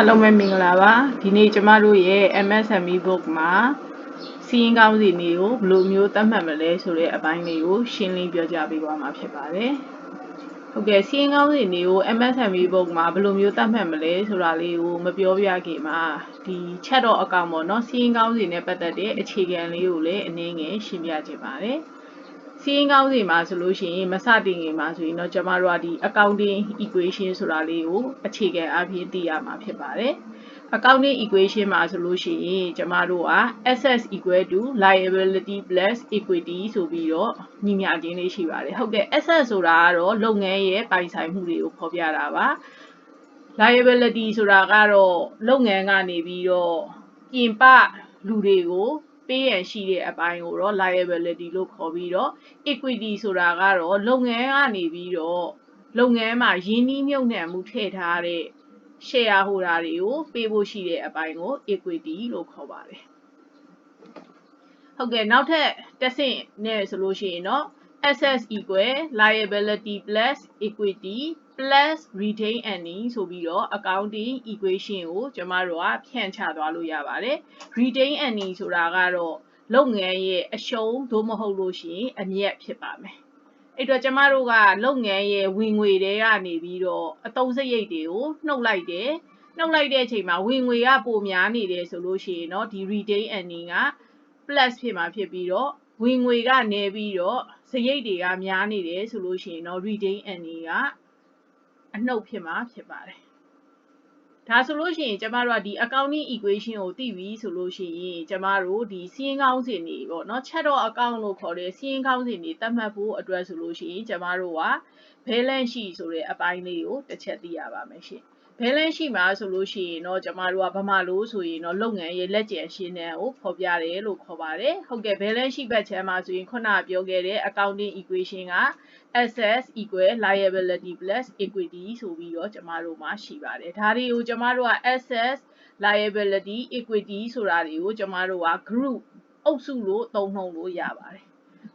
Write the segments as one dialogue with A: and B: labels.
A: အားလုံးပဲမင်္ဂလာပါဒီနေ့ကျမတို့ရဲ့ MSME book မှာစီးရင်ကောင်းစီနေကိုဘယ်လိုမျိုးသတ်မှတ်မလဲဆိုတဲ့အပိုင်းလေးကိုရှင်းလင်းပြောပြပေးသွားမှာဖြစ်ပါတယ်ဟုတ်ကဲ့စီးရင်ကောင်းစီနေကို MSME book မှာဘယ်လိုမျိုးသတ်မှတ်မလဲဆိုတာလေးကိုမပြောပြခင်မှာဒီ chat တော့အကောင့်ပေါ့နော်စီးရင်ကောင်းစီနဲ့ပတ်သက်တဲ့အခြေခံလေးကိုလည်းအနည်းငယ်ရှင်းပြချင်ပါတယ် စီးရင်ကောင်းစီမှာဆိုလို့ရှိရင်မစတင်ခင်မှာဆိုရင်တော့ကျမတို့ကဒီ accounting equation ဆိုတာလေးကိုအခြေခံအဖြစ်သိရမှာဖြစ်ပါတယ်။ accounting equation မှာဆိုလို့ရှိရင်ကျမတို့က assets equal to liability plus equity ဆိုပြီးတော့ညီမျှခြင်းလေးရှိပါတယ်။ဟုတ်ကဲ့ asset ဆိုတာကတော့လုပ်ငန်းရဲ့ပိုင်ဆိုင်မှုတွေကိုဖော်ပြတာပါ။ liability ဆိုတာကတော့လုပ်ငန်းကနေပြီးတော့ပြင်ပလူတွေကို ပေးရန်ရှိတဲ့အပိုင်းကိုတော့ liability လို့ခေါ်ပြီးတော့ equity ဆိုတာကတော့လုပ်ငန်းကနေပြီးတော့လုပ်ငန်းမှာရင်းနှီးမြှုပ်နှံမှုထည့်ထားတဲ့ share holder တွေကိုပေးဖို့ရှိတဲ့အပိုင်းကို equity လို့ခေါ်ပါတယ်ဟုတ်ကဲ့နောက်ထပ်တစ်ဆင့်နဲ့ဆိုလို့ရှိရင်တော့ assets equal liability plus equity plus retain earning ဆိုပြီးတော့ accounting equation ကိုကျမတို့ကဖြန့်ချသွားလို့ရပါတယ် retain earning ဆိုတာကတော့လုပ်ငန်းရဲ့အရှုံးသို့မဟုတ်လို့ရှိရင်အမြတ်ဖြစ်ပါမယ်အဲ့တော့ကျမတို့ကလုပ်ငန်းရဲ့ဝင်ငွေတွေကနေပြီးတော့အသုံးစရိတ်တွေကိုနှုတ်လိုက်တယ်နှုတ်လိုက်တဲ့အချိန်မှာဝင်ငွေကပိုများနေတယ်ဆိုလို့ရှိရင်เนาะဒီ retain earning က plus ဖြစ်မှာဖြစ်ပြီးတော့ဝင်ငွေကနေပြီးတော့ စရိတ်တွေကများနေတယ်ဆိုလို့ရှိရင်တော့ retain earning ကအနှုတ်ဖြစ်မှာဖြစ်ပါတယ်ဒါဆိုလို့ရှိရင်ကျမတို့ကဒီ accounting equation ကိုသိပြီဆိုလို့ရှိရင်ကျမတို့ဒီစီးရင်ကောင်းစဉ်တွေပေါ့နော် chart account လို့ခေါ်တဲ့စီးရင်ကောင်းစဉ်တွေသတ်မှတ်ဖို့အတွက်ဆိုလို့ရှိရင်ကျမတို့က balance sheet ဆိုတဲ့အပိုင်းလေးကိုတစ်ချက်သိရပါမယ်ရှင်။ balance sheet မှာဆိုလို့ရှိရင်တော့ကျမတို့ကဗမာလို့ဆိုရင်တော့လုပ်ငန်းရဲ့လက်ကျန်ရှင်းတဲ့ကိုဖော်ပြတယ်လို့ခေါ်ပါတယ်ဟုတ်ကဲ့ balance sheet ဘက်ချမ်းမှာဆိုရင်ခုနပြောခဲ့တဲ့ accounting equation က assets equal liability plus equity ဆိုပြီးတော့ကျမတို့မှာရှိပါတယ်ဒါတွေကိုကျမတို့က assets liability equity ဆိုတာတွေကိုကျမတို့က group အုပ်စုလို့သုံးနှုန်းလို့ရပါတယ်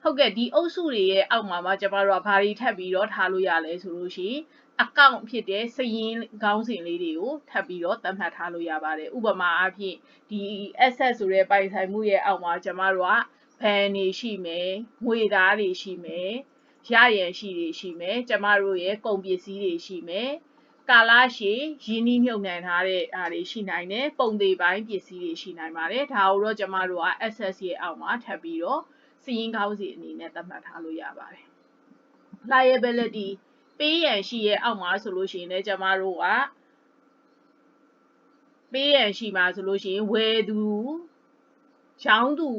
A: ဟုတ်ကဲ့ဒီအုပ်စုတွေရဲ့အောက်မှာမှကျမတို့ကဘာတွေထပ်ပြီးတော့ထားလို့ရလဲဆိုလို့ရှိရင် account ဖြစ်တဲ့စရင်းခေါင်းစဉ်လေးတွေကိုထပ်ပြီးတော့သတ်မှတ်ထားလို့ရပါတယ်ဥပမာအားဖြင့်ဒီ asset ဆိုတဲ့ပိုင်ဆိုင်မှုရဲ့အောက်မှာကျမတို့ကဘဏ်တွေရှိမယ်ငွေသားတွေရှိမယ်ရရန်ရှိတွေရှိမယ်ကျမတို့ရဲ့ကုန်ပစ္စည်းတွေရှိမယ်ကာလရှည်ရင်းနှီးမြှုပ်နှံထားတဲ့အားတွေရှိနိုင်တယ်ပုံသေးပိုင်းပစ္စည်းတွေရှိနိုင်ပါတယ်ဒါကိုတော့ကျမတို့က access ရဲ့အောက်မှာထပ်ပြီးတော့စည်ရင်းကောင်းစီအနေနဲ့သတ်မှတ်ထားလို့ရပါတယ် liability ပေးရန်ရှိရဲ့အောက်မှာဆိုလို့ရှိရင်လည်းကျမတို့ကပေးရန်ရှိမှာဆိုလို့ရှိရင်ဝယ်သူရောင်းသူ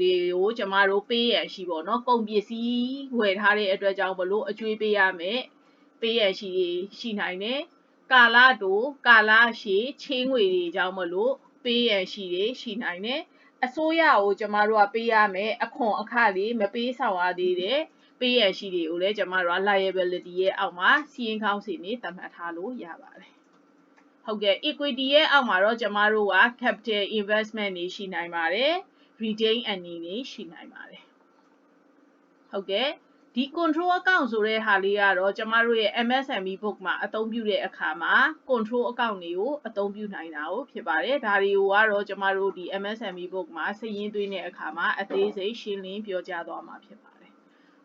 A: တွေကိုကျမတို့ပေးရန်ရှိပေါ့နော်ကုန်ပစ္စည်းဝယ်ထားတဲ့အတွက်ကြောင့်ဘလို့အကျွေးပေးရမယ်ပေးရန်ရှိရှိနိုင်တယ်ကာလတိုကာလရှည်ချေးငွေတွေကြောင့်မလို့ပေးရန်ရှိတွေရှိနိုင်တယ်အစိုးရကိုကျမတို့ကပေးရမယ်အခွန်အခလေးမပေးဆောင်ရသေးတဲ့ ပေးရရှိတွေကိုလည်းကျမတို့က liability ရဲ့အောက်မှာစီးရင်ကောင်းစီနေသတ်မှတ်ထားလို့ရပါတယ်ဟုတ်ကဲ့ equity ရဲ့အောက်မှာတော့ကျမတို့က capital investment တွေရှိနိုင်ပါတယ် retain earning တွေရှိနိုင်ပါတယ်ဟုတ်ကဲ့ဒီ control account ဆိုတဲ့ဟာလေးကတော့ကျမတို့ရဲ့ MSME book မှာအသုံးပြုတဲ့အခါမှာ control account တွေကိုအသုံးပြုနိုင်တာကိုဖြစ်ပါတယ်ဒါတွေကိုကတော့ကျမတို့ဒီ MSME book မှာစည်ရင်းသွင်းတဲ့အခါမှာအသေးစိတ်ရှင်းလင်းပြောကြားသွားမှာဖြစ်ပါတယ်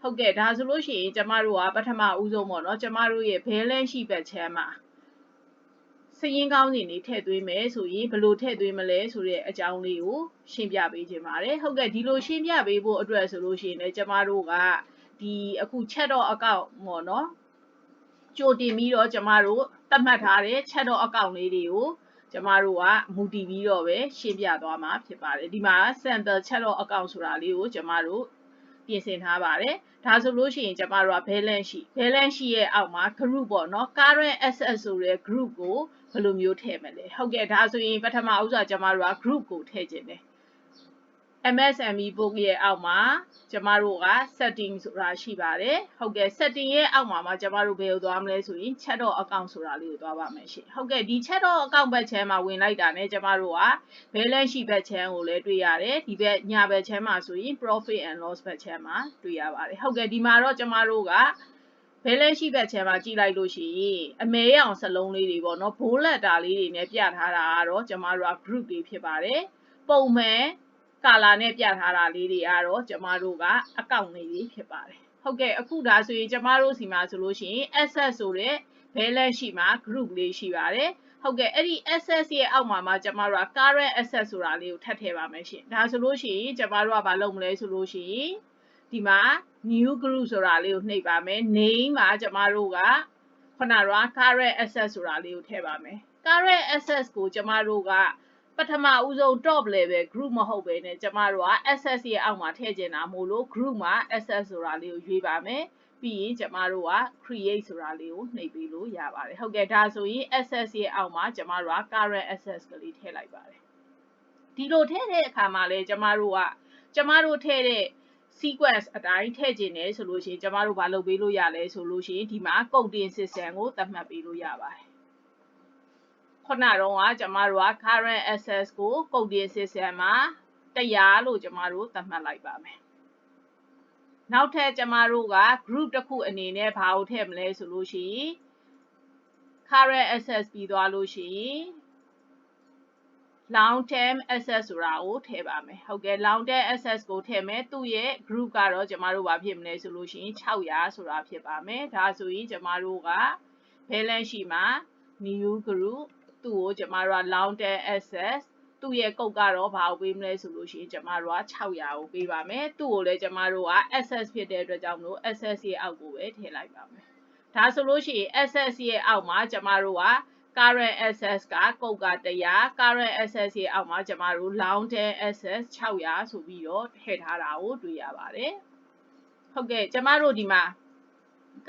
A: ဟုတ်ကဲ့ဒါဆိုလို့ရှိရင်ကျမတို့ကပထမဦးဆုံးပေါ့နော်ကျမတို့ရဲ့ balance sheet ဘက်ချမ်းမှာစည်ရင်းကောင်းစီနေထည့်သွင်းမယ်ဆိုရင်ဘယ်လိုထည့်သွင်းမလဲဆိုတဲ့အကြောင်းလေးကိုရှင်းပြပေးခြင်းပါတယ်ဟုတ်ကဲ့ဒီလိုရှင်းပြပေးဖို့အတွက်ဆိုလို့ရှိရင်လည်းကျမတို့ကဒီအခု chat တော့အကောင့်ပေါ့နော်ကြိုတင်ပြီးတော့ကျမတို့သတ်မှတ်ထားတဲ့ chat တော့အကောင့်လေးတွေကိုကျမတို့ကမူတည်ပြီးတော့ပဲရှင်းပြသွားမှာဖြစ်ပါတယ်ဒီမှာ sample chat တော့အကောင့်ဆိုတာလေးကိုကျမတို့ ပြင်ဆင်ထားပါတယ်ဒါဆိုလို့ရှိရင်ကျမတို့က balance sheet balance sheet ရဲ့အောက်မှာ group ပေါ့နော် current asset ဆိုတဲ့ group ကိုဘယ်လိုမျိုးထည့်မလဲဟုတ်ကဲ့ဒါဆိုရင်ပထမဥစ္စာကျမတို့က group ကိုထည့်ခြင်းတယ် MSME book ရဲ့အောက်မှာကျမတို့က setting ဆိုတာရှိပါတယ်ဟုတ်ကဲ့ setting ရဲ့အောက်မှာမှာကျမတို့ဘယ်ကိုသွားမလဲဆိုရင် chat dot account ဆိုတာလေးကိုသွားပါမယ်ရှင်ဟုတ်ကဲ့ဒီ chat dot account ဘက်ချမ်းမှာဝင်လိုက်တာနဲ့ကျမတို့က balance sheet ဘက်ချမ်းကိုလည်းတွေ့ရတယ်ဒီဘက်ညာဘက်ချမ်းမှာဆိုရင် profit and loss ဘက်ချမ်းမှာတွေ့ရပါတယ်ဟုတ်ကဲ့ဒီမှာတော့ကျမတို့ကဘဲလဲရှိဘက်ချဲမှာကြည့်လိုက်လို့ရှိရင်အမဲရောင်စလုံးလေးတွေပေါ့နော်ဘိုးလက်တာလေးတွေနဲ့ပြထားတာကတော့ကျမတို့က group တွေဖြစ်ပါတယ်ပုံမှန် ကာလာနဲ့ပြထားတာလေးတွေကတော့ကျမတို့ကအကောင့်လေးတွေဖြစ်ပါတယ်ဟုတ်ကဲ့အခုဒါဆိုရင်ကျမတို့စီမှာဆိုလို့ရှိရင် access ဆိုတဲ့ဘဲလက်ရှိမှာ group လေးရှိပါတယ်ဟုတ်ကဲ့အဲ့ဒီ access ရဲ့အောက်မှာမှာကျမတို့က current access ဆိုတာလေးကိုထပ်ထည့်ပါမယ်ရှင်ဒါဆိုလို့ရှိရင်ကျမတို့ကမလုပ်မလဲဆိုလို့ရှိရင်ဒီမှာ new group ဆိုတာလေးကိုနှိပ်ပါမယ် name မှာကျမတို့ကခုနက current access ဆိုတာလေးကိုထည့်ပါမယ် current access ကိုကျမတို့က ပထမဦးဆုံး top level group မဟုတ်ဘဲနဲ့ကျမတို့က access ရဲ့အောက်မှာထည့်ချင်တာမို့လို့ group မှာ access ဆိုတာလေးကိုရွေးပါမယ်ပြီးရင်ကျမတို့က create ဆိုတာလေးကိုနှိပ်ပေးလို့ရပါတယ်ဟုတ်ကဲ့ဒါဆိုရင် access ရဲ့အောက်မှာကျမတို့က current access ကလေးထည့်လိုက်ပါတယ်ဒီလိုထည့်တဲ့အခါမှာလဲကျမတို့ကကျမတို့ထည့်တဲ့ sequence အတိုင်းထည့်ခြင်းနဲ့ဆိုလို့ရှိရင်ကျမတို့ဘာလုပ်ပေးလို့ရလဲဆိုလို့ရှိရင်ဒီမှာ coding system ကိုသတ်မှတ်ပေးလို့ရပါတယ် ခုနတော့ကကျမတို့က current access ကို coding system မှာ100လို့ကျမတို့သတ်မှတ်လိုက်ပါမယ်နောက်ထပ်ကျမတို့က group တစ်ခုအနေနဲ့ဘာကိုထည့်မလဲဆိုလို့ရှိရင် current access ပြီးသွားလို့ရှိရင် long term access ဆိုတာကိုထည့်ပါမယ်ဟုတ်ကဲ့ long term access ကိုထည့်မယ်သူ့ရဲ့ group ကတော့ကျမတို့ဘာဖြစ်မလဲဆိုလို့ရှိရင်600ဆိုတာဖြစ်ပါမယ်ဒါဆိုရင်ကျမတို့က balance ရှိမှာ new group သူ့ကိုကျမတို့က long term access သူ့ရဲ့ကုတ်ကတော့ဘာကိုပေးမလဲဆိုလို့ရှိရင်ကျမတို့က600ကိုပေးပါမယ်သူ့ကိုလည်းကျမတို့က access ဖြစ်တဲ့အတွက်ကြောင့်မလို့ access ရဲ့အောက်ကိုပဲထည့်လိုက်ပါမယ်ဒါဆိုလို့ရှိရင် access ရဲ့အောက်မှာကျမတို့က current access ကကုတ်က100 current access ရဲ့အောက်မှာကျမတို့ long term access 600ဆိုပြီးတော့ထည့်ထားတာကိုတွေ့ရပါတယ်ဟုတ်ကဲ့ကျမတို့ဒီမှာ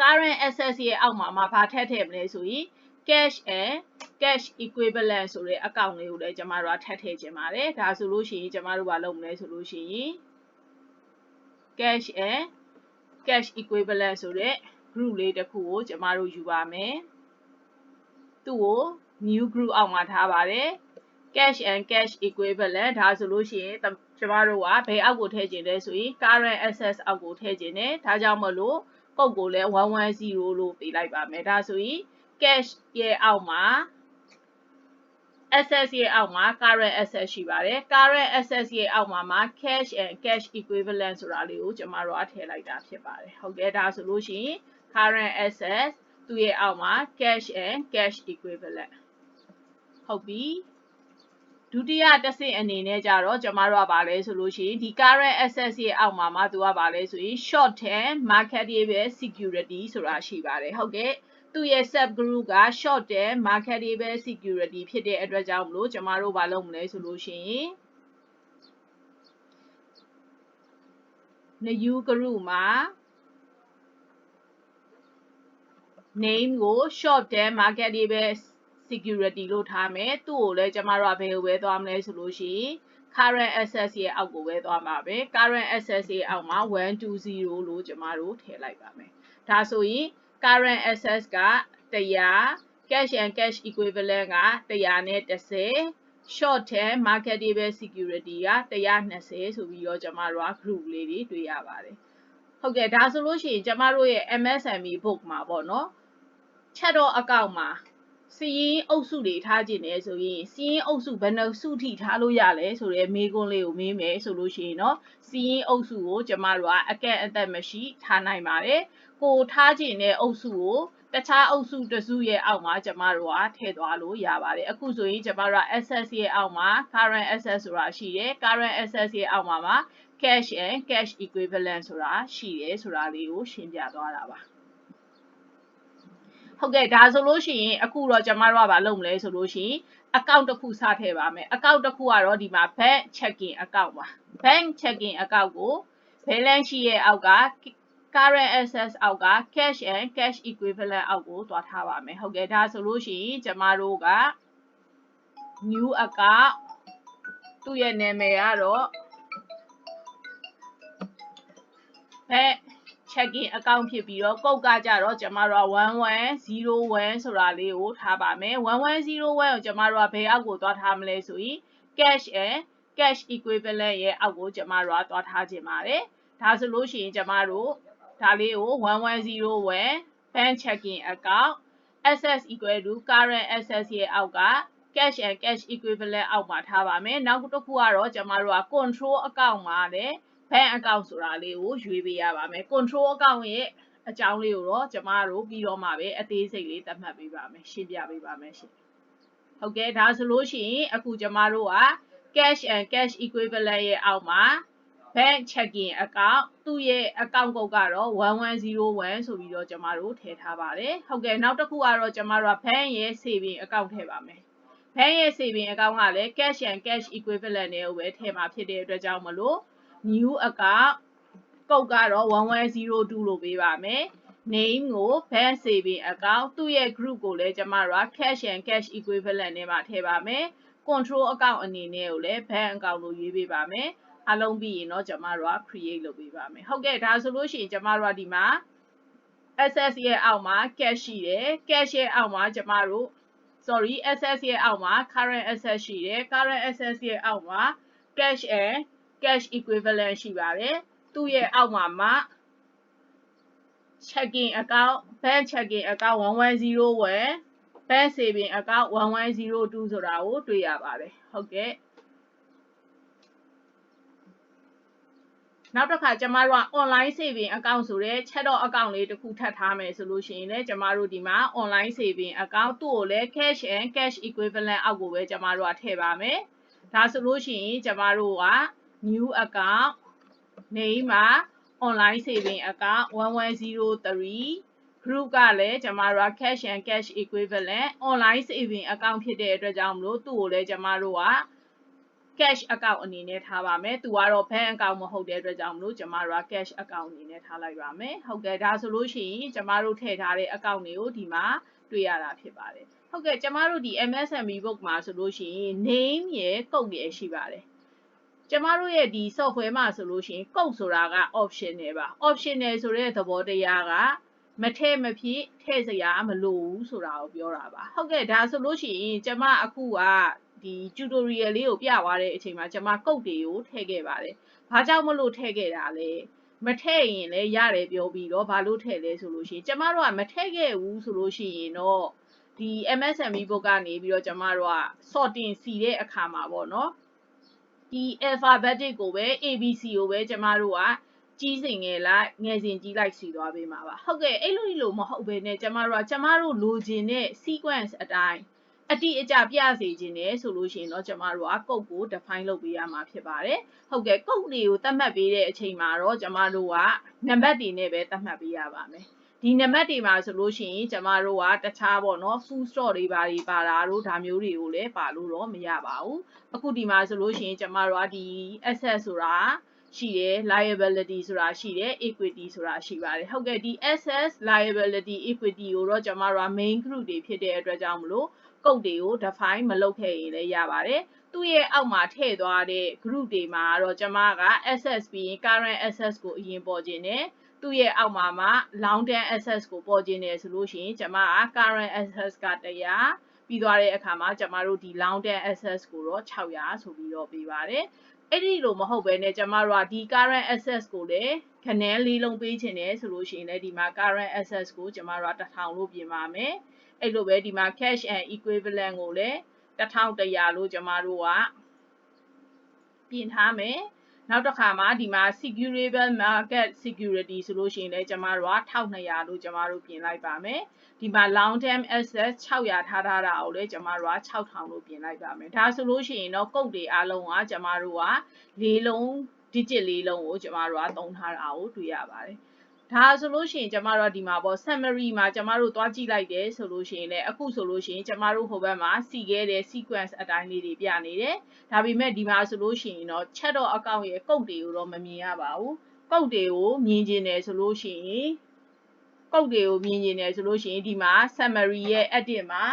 A: current access ရဲ့အောက်မှာမှာဘာထည့်ထည့်မလဲဆိုရင် cash and cash equivalent ဆိုတဲ့အကောင့်လေးကိုလည်းကျမတို့ကထပ်ထည့်ခြင်းပါတယ်ဒါဆိုလို့ရှိရင်ကျမတို့ကလုပ်မလဲဆိုလို့ရှိရင် cash and cash equivalent ဆိုတဲ့ group လေးတစ်ခုကိုကျမတို့ယူပါမယ်သူ့ကို new group အောက်မှာထားပါတယ် cash and cash equivalent ဒါဆိုလို့ရှိရင်ကျမတို့ကဘယ်အောက်ကိုထည့်ခြင်းလဲဆိုရင် current access အောက်ကိုထည့်ခြင်းနဲ့ဒါကြောင့်မလို့ကုတ်ကိုလည်း110လို့ပေးလိုက်ပါမယ်ဒါဆိုရင် cash ရဲ့အောက်မှာ access ရဲ့အောက်မှာ current access ရှိပါတယ် current access ရဲ့အောက်မှာမှာ cash and cash equivalent ဆိုတာလေးကိုကျွန်မတို့အထည့်လိုက်တာဖြစ်ပါတယ်ဟုတ်ကဲ့ဒါဆိုလို့ရှိရင် current access သူ့ရဲ့အောက်မှာ cash and cash equivalent ဟုတ်ပြီဒုတိယတစ်ဆင့်အနေနဲ့ကြတော့ကျမတို့ကပါလဲဆိုလို့ရှိရင်ဒီ current access ရဲ့အောက်မှာမှသူကပါလဲဆိုရင် short term marketable security ဆိုတာရှိပါတယ်ဟုတ်ကဲ့ သူ့ရဲ့ sub group က short term marketable security ဖြစ်တဲ့အတွက်ကြောင့်မလို့ကျမတို့ဘာလုပ်မလဲဆိုလို့ရှိရင် new group မှာ name ကို short term marketable security လို့ထားမယ်သူ့ကိုလည်းကျမတို့ကဘယ်ကိုပဲသွားမလဲဆိုလို့ရှိရင် current access ရဲ့အောက်ကိုပဲသွားမှာပဲ current access ရဲ့အောက်မှာ120လို့ကျမတို့ထည့်လိုက်ပါမယ်ဒါဆိုရင် current access က100 cash and cash equivalent က100နဲ့10 short term marketable security က120ဆိုပြီးတော့ကျမတို့က group လေးတွေတွေ့ရပါတယ်ဟုတ်ကဲ့ဒါဆိုလို့ရှိရင်ကျမတို့ရဲ့ MSME book မှာပေါ့နော်ချက်တော့အကောင့်မှာစီရင်အုပ်စုတွေထားခြင်းနဲ့ဆိုရင်စီရင်အုပ်စုဘယ်နှစုထိထားလို့ရလဲဆိုတဲ့မေးခွန်းလေးကိုမေးမယ်ဆိုလို့ရှိရင်เนาะစီရင်အုပ်စုကိုကျမတို့ကအကန့်အသတ်မရှိထားနိုင်ပါတယ် ကိုထားခြင်းနဲ့အုပ်စုကိုတခြားအုပ်စုတစုရဲ့အောက်မှာကျမတို့ကထည့်သွားလို့ရပါတယ်အခုဆိုရင်ကျမတို့က access ရဲ့အောက်မှာ current access ဆိုတာရှိတယ် current access ရဲ့အောက်မှာမှာ cash and cash equivalent ဆိုတာရှိတယ်ဆိုတာလေးကိုရှင်းပြသွားတာပါဟုတ်ကဲ့ဒါဆိုလို့ရှိရင်အခုတော့ကျမတို့ကမလုပ်မလဲဆိုလို့ရှိရင် account တစ်ခုစထည့်ပါမယ် account တစ်ခုကတော့ဒီမှာ bank checking account ပါ bank checking account ကို balance sheet ရဲ့အောက်က current access အောက်က cash and cash equivalent အောက်ကိုတွားထားပါမယ်ဟုတ်ကဲ့ဒါဆိုလို့ရှိရင်ကျမတို့က new account သူ့ရဲ့နာမည်ကတော့ bank checking account ဖြစ်ပြီးတော့ကုတ်ကကြတော့ကျမတို့က1101ဆိုတာလေးကိုထားပါမယ်1101ကိုကျမတို့ကဘယ်အောက်ကိုသွားထားမလဲဆိုရင် cash and cash equivalent ရဲ့အောက်ကိုကျမတို့ကသွားထားခြင်းပါတယ်ဒါဆိုလို့ရှိရင်ကျမတို့ ဒါလေးကို1101 bank checking account access equal to current access ရဲ့အောက်က cash and cash equivalent အောက်မှာထားပါမယ်နောက်တစ်ခုကတော့ကျမတို့က control account မှာလည်း bank account ဆိုတာလေးကိုရွေးပေးရပါမယ် control account ရဲ့အကြောင်းလေးကိုတော့ကျမတို့ပြီးတော့မှပဲအသေးစိတ်လေးသတ်မှတ်ပေးပါမယ်ရှင်းပြပေးပါမယ်ရှင်ဟုတ်ကဲ့ဒါဆိုလို့ရှိရင်အခုကျမတို့က cash and cash equivalent ရဲ့အောက်မှာ bank checking account သူ့ရဲ့ account code ကတော့1101ဆိုပြီးတော့ကျမတို့ထည့်ထားပါတယ်ဟုတ်ကဲ့နောက်တစ်ခုကတော့ကျမတို့က bank ရဲ့ saving account ထည့်ပါမယ် bank ရဲ့ saving account ကလည်း cash and cash equivalent နဲ့ပဲထည့်မှာဖြစ်တဲ့အတွက်ကြောင့်မလို့ new account ကုတ်ကတော့1102လို့ပေးပါမယ် name ကို bank saving account သူ့ရဲ့ group ကိုလည်းကျမတို့က cash and cash equivalent နဲ့မှာထည့်ပါမယ် control account အနေနဲ့ကိုလည်း bank account လို့ရွေးပေးပါမယ် အလုံးပြီးရင်တော့ကျမတို့က create လုပ်ပေးပါမယ်ဟုတ်ကဲ့ဒါဆိုလို့ရှိရင်ကျမတို့ကဒီမှာ access ရဲ့အောက်မှာ cash ရှိတယ် cash ရဲ့အောက်မှာကျမတို့ sorry access ရဲ့အောက်မှာ current access ရှိတယ် current access ရဲ့အောက်မှာ cash and cash equivalent ရှိပါတယ်သူ့ရဲ့အောက်မှာမှ checking account bank checking account 1101 bank saving account 1102ဆိုတာကိုတွေ့ရပါတယ်ဟုတ်ကဲ့ နောက်တစ်ခါကျမတို့က online saving account ဆိုတဲ့ chat dot account လေးတစ်ခုထပ်ထားမယ်ဆိုလို့ရှိရင်လည်းကျမတို့ဒီမှာ online saving account သူ့ကိုလည်း cash and cash equivalent အောက်ကိုပဲကျမတို့ကထည့်ပါမယ်ဒါဆိုလို့ရှိရင်ကျမတို့က new account name မှာ online saving account 1103 group ကလည်းကျမတို့က cash and cash equivalent online saving account ဖြစ်တဲ့အတွက်ကြောင့်မလို့သူ့ကိုလည်းကျမတို့က cash account အနေနဲ့ထားပါမယ်။သူကတော့ bank account မဟုတ်တဲ့အတွက်ကြောင့်မလို့ကျမတို့က cash account အနေနဲ့ထားလိုက်ပါမယ်။ဟုတ်ကဲ့ဒါဆိုလို့ရှိရင်ကျမတို့ထည့်ထားတဲ့ account တွေကိုဒီမှာတွေ့ရတာဖြစ်ပါတယ်။ဟုတ်ကဲ့ကျမတို့ဒီ MSME book မှာဆိုလို့ရှိရင် name ရယ် code ရယ်ရှိပါတယ်။ကျမတို့ရဲ့ဒီ software မှာဆိုလို့ရှိရင် code ဆိုတာက optional ပါ optional ဆိုတဲ့သဘောတရားကမထည့်မဖြစ်ထည့်စရာမလိုဘူးဆိုတာကိုပြောတာပါဟုတ်ကဲ့ဒါဆိုလို့ရှိရင်ကျမအခုက ဒီ tutorial လေးကိုပြသွားတဲ့အချိန်မှာကျမကုတ်တွေကိုထည့်ခဲ့ပါတယ်။ဘာကြောင့်မလို့ထည့်ခဲ့တာလဲ။မထည့်ရင်လည်းရတယ်ပြောပြီးတော့ဘာလို့ထည့်လဲဆိုလို့ရှိရင်ကျမတို့ကမထည့်ခဲ့ဘူးဆိုလို့ရှိရင်တော့ဒီ MSME book ကနေပြီးတော့ကျမတို့က sorting စီတဲ့အခါမှာပေါ့နော်။ဒီ alphabetic ကိုပဲ ABC ကိုပဲကျမတို့ကကြီးစင်ငယ်လိုက်ငယ်စဉ်ကြီးလိုက်စီသွားပေးမှာပါဟုတ်ကဲ့အဲ့လိုလိုမဟုတ်ဘဲနဲ့ကျမတို့ကကျမတို့လိုချင်တဲ့ sequence အတိုင်း အတိအကျပြစေခြင်းနဲ့ဆိုလို့ရှိရင်တော့ကျမတို့ကကုတ်ကို define လုပ်ပေးရမှာဖြစ်ပါတယ်ဟုတ်ကဲ့ကုတ်တွေကိုသတ်မှတ်ပေးတဲ့အချိန်မှာတော့ကျမတို့ကနံပါတ်တွေနဲ့ပဲသတ်မှတ်ပေးရပါမယ်ဒီနံပါတ်တွေမှာဆိုလို့ရှိရင်ကျမတို့ကတခြားပေါ့နော် full stop တွေပါတွေပါတာတို့ဒါမျိုးတွေကိုလည်းပါလို့တော့မရပါဘူးအခုဒီမှာဆိုလို့ရှိရင်ကျမတို့ကဒီ asset ဆိုတာရှိတယ် liability ဆိုတာရှိတယ် equity ဆိုတာရှိပါတယ်ဟုတ်ကဲ့ဒီ assets liability equity ကိုတော့ကျွန်တော်တို့က main group တွေဖြစ်တဲ့အတွက်ကြောင့်မလို့ ကုတ်တွေကို define မလုပ်ခဲ့ရင်လည်းရပါတယ်သူ့ရဲ့အောက်မှာထည့်သွားတဲ့ group တွေမှာတော့ကျွန်မက assets ပြီးရင် current assets ကိုအရင်ပေါ်ခြင်းနဲ့သူ့ရဲ့အောက်မှာမှ long term assets ကိုပေါ်ခြင်းနဲ့ဆိုလို့ရှိရင်ကျွန်မက current assets က100ပြီးသွားတဲ့အခါမှာကျွန်မတို့ဒီ long term assets ကိုတော့600ဆိုပြီးတော့ပေးပါတယ်အဲ့ဒီလိုမဟုတ်ဘဲနဲ့ကျမတို့ကဒီ current access ကိုလည်းခနန်းလေးလုံးပေးချင်တယ်ဆိုလို့ရှိရင်လည်းဒီမှာ current access ကိုကျမတို့က1000လို့ပြင်ပါမယ် အဲ့လိုပဲဒီမှာ cash and equivalent ကိုလည်း1100လို့ကျမတို့ကပြင်ထားမယ်နောက်တစ်ခါမှာဒီမှာ securable market security ဆိုလို့ရှိရင်လည်းကျမတို့က1200လို့ကျမတို့ပြင်လိုက်ပါမယ်ဒီမှာ long term access 600ထားထားတာကိုလည်းကျမတို့က6000လို့ပြင်လိုက်ပါမယ်ဒါဆိုလို့ရှိရင်တော့ကုတ်တွေအားလုံးကကျမတို့ကလေးလုံး digit လေးလုံးကိုကျမတို့ကသုံးထားတာကိုတွေ့ရပါတယ် ဒါဆိုလို့ရှိရင်ကျမတို့ဒီမှာပေါ့ summary မှာကျမတို့သွားကြည့်လိုက်တယ်ဆိုလို့ရှိရင်လည်းအခုဆိုလို့ရှိရင်ကျမတို့ဟိုဘက်မှာစီခဲ့တဲ့ sequence အတိုင်းလေးတွေပြနေတယ်ဒါပေမဲ့ဒီမှာဆိုလို့ရှိရင်တော့ chat dot account ရဲ့ကုတ်တွေကိုတော့မမြင်ရပါဘူးကုတ်တွေကိုမြင်ကျင်တယ်ဆိုလို့ရှိရင်ကုတ်တွေကိုမြင်ကျင်တယ်ဆိုလို့ရှိရင်ဒီမှာ summary ရဲ့ edit မှာ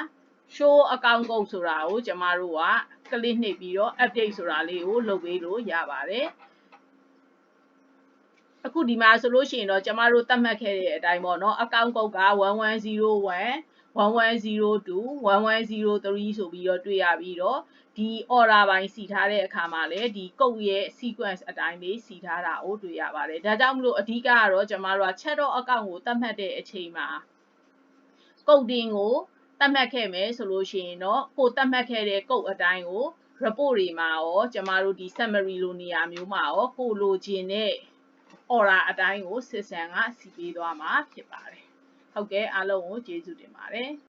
A: show account code ဆိုတာကိုကျမတို့က click နှိပ်ပြီးတော့ update ဆိုတာလေးကိုလုပ်ပေးလို့ရပါတယ် အခုဒီမှာဆိုလို့ရှိရင်တော့ကျမတို့သတ်မှတ်ခဲ့တဲ့အတိုင်းပေါ့နော် account code က1101 1102 1103ဆိုပြီးတော့တွေ့ရပြီးတော့ဒီ order ပိုင်းစီထားတဲ့အခါမှာလည်းဒီ code ရဲ့ sequence အတိုင်းလေးစီထားတာကိုတွေ့ရပါတယ်ဒါကြောင့်မလို့အဓိကကတော့ကျမတို့က chat dot account ကိုသတ်မှတ်တဲ့အချိန်မှာကုတ်တင်ကိုတတ်မှတ်ခဲ့မယ်ဆိုလို့ရှိရင်တော့ကိုတတ်မှတ်ခဲ့တဲ့ကုတ်အတိုင်းကို report တွေမှာရောကျမတို့ဒီ summary လိုနေရာမျိုးမှာရောကိုလိုချင်တဲ့ order အတိုင်းကို system ကစီပေးသွားမှာဖြစ်ပါတယ်ဟုတ်ကဲ့အားလုံးကိုကျေးဇူးတင်ပါတယ်